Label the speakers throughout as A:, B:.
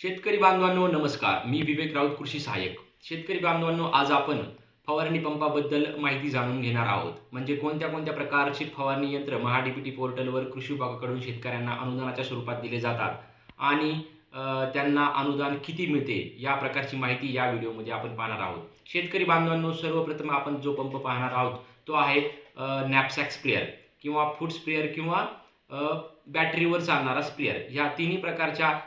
A: शेतकरी बांधवांनो नमस्कार. मी विवेक राऊत कृषी सहाय्यक. शेतकरी बांधवांनो आज आपण फवारणी पंपाबद्दल माहिती जाणून घेणार आहोत. म्हणजे कोणत्या कोणत्या प्रकारचे फवारणी यंत्र महाडीपीटी पोर्टलवर कृषी विभागाकडून शेतकऱ्यांना अनुदानाच्या स्वरूपात दिले जातात आणि त्यांना अनुदान किती मिळते या प्रकारची माहिती या व्हिडिओमध्ये आपण पाहणार आहोत. शेतकरी बांधवांनो सर्वप्रथम आपण जो पंप पाहणार आहोत तो आहे नॅपसॅक स्प्रेअर किंवा फूड स्प्रेअर किंवा बॅटरीवर चालणारा स्प्रेअर. ह्या तिन्ही प्रकारच्या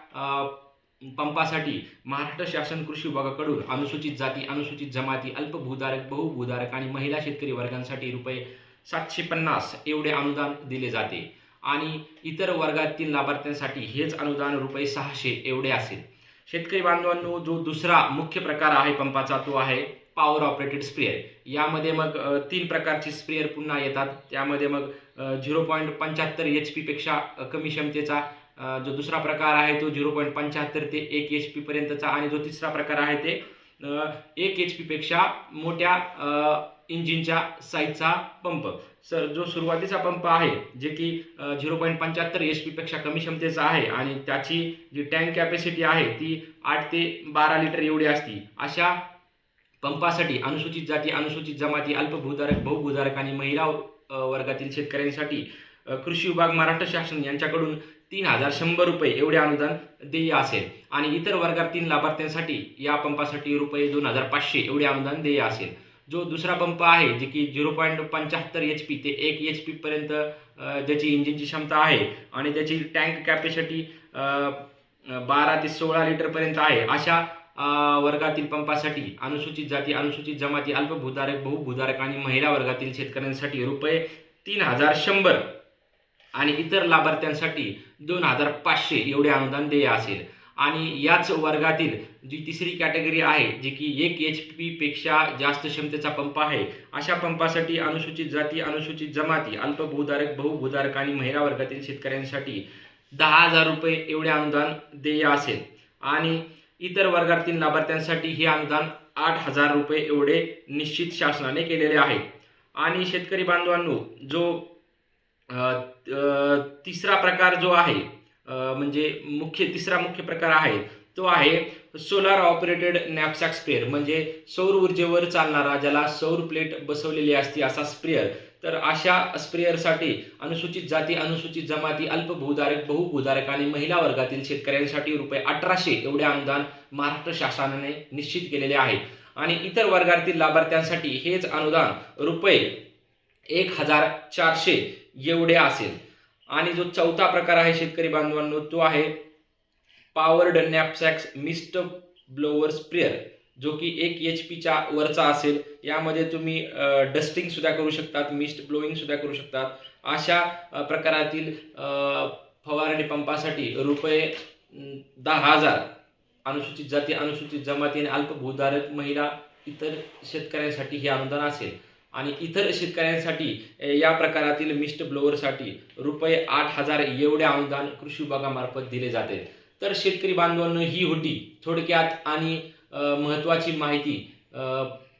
A: पंपासाठी महाराष्ट्र शासन कृषी विभागाकडून अनुसूचित जाती अनुसूचित जमाती अल्पभूधारक बहुभूधारक आणि महिला शेतकरी वर्गांसाठी रुपये सातशे पन्नास एवढे अनुदान दिले जाते. आणि इतर वर्गातील लाभार्थ्यांसाठी हेच अनुदान रुपये सहाशे एवढे असेल. शेतकरी बांधवांनो जो दुसरा मुख्य प्रकार आहे पंपाचा तो आहे पॉवर ऑपरेटेड स्प्रेअर यामध्ये मग तीन प्रकारचे स्प्रेअर पुन्हा येतात. त्यामध्ये मग झिरो पॉईंट पंच्याहत्तर एच पीपेक्षा कमी क्षमतेचा जो दुसरा प्रकार आहे तो झिरो पॉईंट पंच्याहत्तर ते एक एच पी पर्यंतचा आणि जो तिसरा प्रकार आहे ते एक एच पीपेक्षा मोठ्या इंजिनच्या साईजचा पंप सर जो सुरुवातीचा पंप आहे जे की झिरो पॉईंट पंच्याहत्तर एच पीपेक्षा कमी क्षमतेचा आहे आणि त्याची जी टँक कॅपॅसिटी आहे ती आठ ते बारा लिटर एवढी असती. अशा पंपासाठी अनुसूचित जाती अनुसूचित जमाती अल्पभूधारक बहुभूधारक आणि महिला वर्गातील शेतकऱ्यांसाठी कृषी विभाग महाराष्ट्र शासन यांच्याकडून तीन हजार शंभर रुपये एवढे अनुदान देय असेल. आणि इतर वर्गात तीन लाभार्थ्यांसाठी या पंपासाठी रुपये दोन हजार पाचशे एवढे अनुदान देय असेल. जो दुसरा पंप आहे जे की झिरो पॉईंट पंच्याहत्तर एच पी ते एक एच पी पर्यंत ज्याची इंजिनची क्षमता आहे आणि त्याची टँक कॅपॅसिटी बारा ते सोळा लिटरपर्यंत आहे. अशा वर्गातील पंपासाठी अनुसूचित जाती अनुसूचित जमाती अल्पभूधारक बहुभूधारक आणि महिला वर्गातील शेतकऱ्यांसाठी रुपये तीन हजार शंभर आणि इतर लाभार्थ्यांसाठी दोन हजार पाचशे एवढे अनुदान देय असेल. आणि याच वर्गातील जी तिसरी कॅटेगरी आहे जी की एक एच पी पेक्षा जास्त क्षमतेचा पंप आहे अशा पंपासाठी अनुसूचित जाती अनुसूचित जमाती अल्पभूधारक बहुभूधारक आणि महिला वर्गातील शेतकऱ्यांसाठी दहा हजार रुपये एवढे अनुदान देय असेल. आणि इतर वर्गातील लाभार्थ्यांसाठी हे अनुदान आठ हजार रुपये एवढे निश्चित शासनाने केलेले आहे. आणि शेतकरी बांधवांनो जो तिसरा प्रकार जो आहे म्हणजे मुख्य तिसरा मुख्य प्रकार आहे तो आहे सोलार ऑपरेटेड नॅपसॅक स्प्रेअर म्हणजे सौर ऊर्जेवर चालणारा ज्याला सौर प्लेट बसवलेली असते असा स्प्रेअर तर अशा स्प्रेअरसाठी अनुसूचित जाती अनुसूचित जमाती अल्पभूधारक बहुभूधारक आणि महिला वर्गातील शेतकऱ्यांसाठी रुपये अठराशे एवढे अनुदान महाराष्ट्र शासनाने निश्चित केलेले आहे. आणि इतर वर्गातील लाभार्थ्यांसाठी हेच अनुदान रुपये एक हजार चारशे एवढे असेल. आणि जो चौथा प्रकार आहे शेतकरी बांधवांनो तो आहे powered knapsacks mist blower sprayer जो की एक एच पीच्या वरचा असेल. यामध्ये तुम्ही डस्टिंग सुद्धा करू शकतात मिस्ट ब्लोईंग सुद्धा करू शकतात. अशा प्रकारातील फवारणी पंपासाठी रुपये दहा हजार अनुसूचित जाती अनुसूचित जमाती आणि अल्पभूधारक महिला इतर शेतकऱ्यांसाठी हे अनुदान असेल. आणि इतर शेतकऱ्यांसाठी या प्रकारातील मिस्ट ब्लोअरसाठी रुपये आठ हजार एवढे अनुदान कृषी विभागामार्फत दिले जाते. तर शेतकरी बांधवांनो ही होती थोडक्यात आणि महत्त्वाची माहिती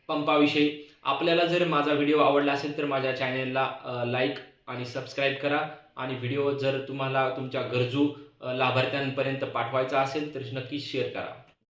A: पंपाविषयी. आपल्याला जर माझा व्हिडिओ आवडला असेल तर माझ्या चॅनेलला लाईक आणि सबस्क्राईब करा. आणि व्हिडिओ जर तुम्हाला तुमच्या गरजू लाभार्थ्यांपर्यंत पाठवायचा असेल तर नक्कीच शेअर करा.